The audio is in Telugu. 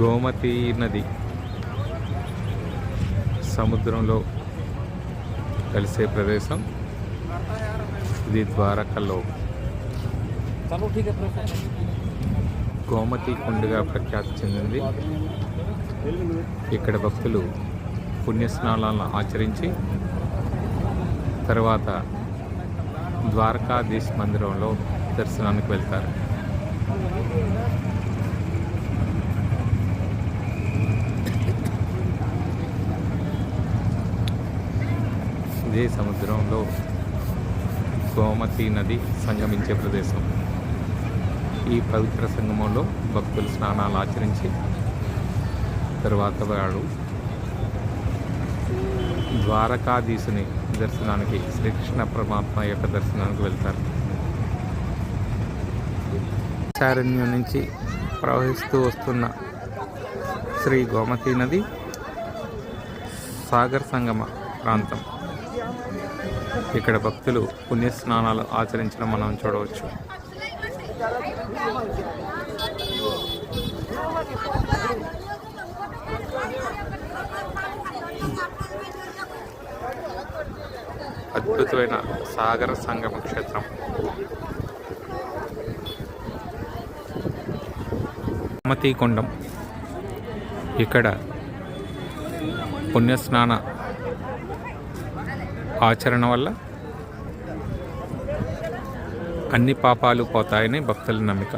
గోమతి నది సముద్రంలో కలిసే ప్రదేశం. ఇది ద్వారకలో. గోమతి కొండగా ప్రఖ్యాతి చెందింది. ఇక్కడ భక్తులు పుణ్యస్నానాలను ఆచరించి తర్వాత ద్వారకాధీశ్ మందిరంలో దర్శనానికి వెళ్తారు. ఇదే సముద్రంలో గోమతి నది సంగమించే ప్రదేశం. ఈ పవిత్ర సంగమంలో భక్తులు స్నానాలు ఆచరించి తరువాత వాడు ద్వారకాధీశుని దర్శనానికి శ్రీకృష్ణ పరమాత్మ యొక్క దర్శనానికి వెళ్తారు. చారణ్యం నుంచి ప్రవహిస్తూ వస్తున్న శ్రీ గోమతి నది సాగర్ సంగమ ప్రాంతం. ఇక్కడ భక్తులు పుణ్యస్నానాలు ఆచరించడం మనం చూడవచ్చు. అద్భుతమైన సాగర సంగమ క్షేత్రం. మతీ కొండం. ఇక్కడ పుణ్యస్నాన ఆచరణ వల్ల అన్ని పాపాలు పోతాయని భక్తుల నమ్మిక.